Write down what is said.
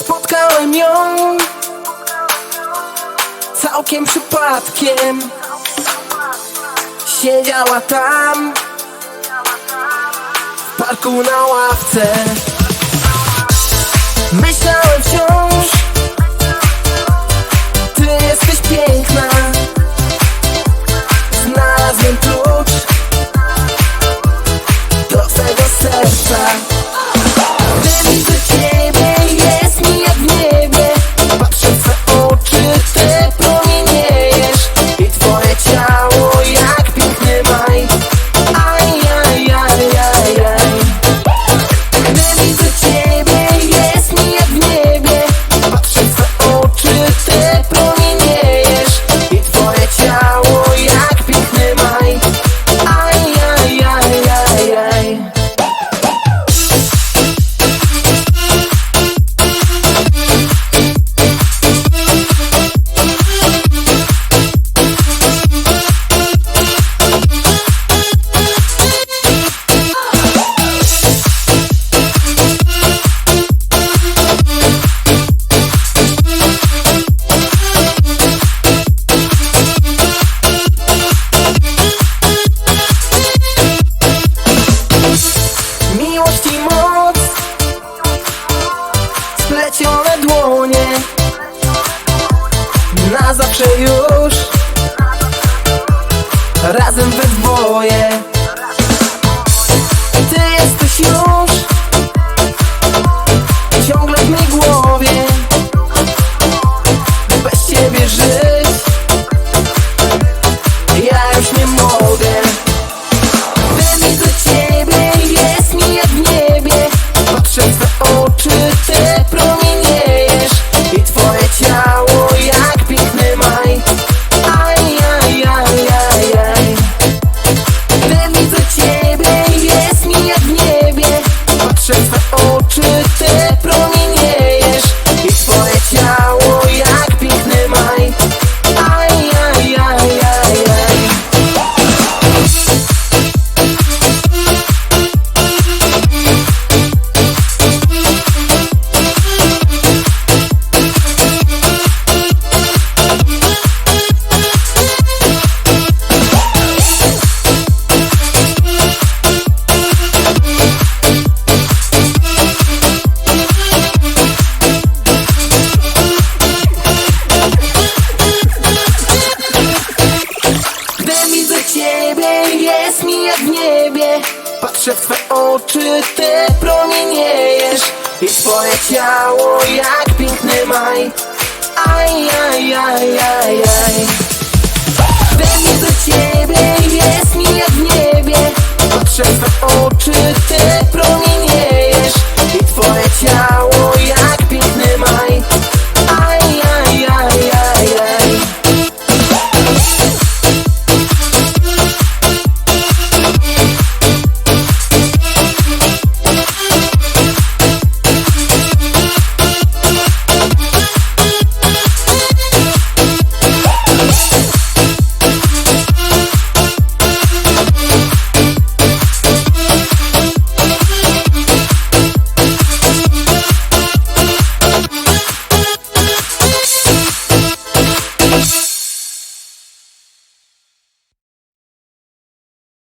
Spotkałem ją Całkiem przypadkiem. Siedziała tam W parku na ławce. Myślałem the table. moc. Splecione dłonie. Na zawsze już. Razem we dwoje. Patrzę w twoje oczy, ty promieniejesz I twoje ciało jak piękny maj. Aj, aj, aj, aj, aj. We mnie do ciebie jest mi jak w niebie. Patrzę w twoje oczy, ty promieniejesz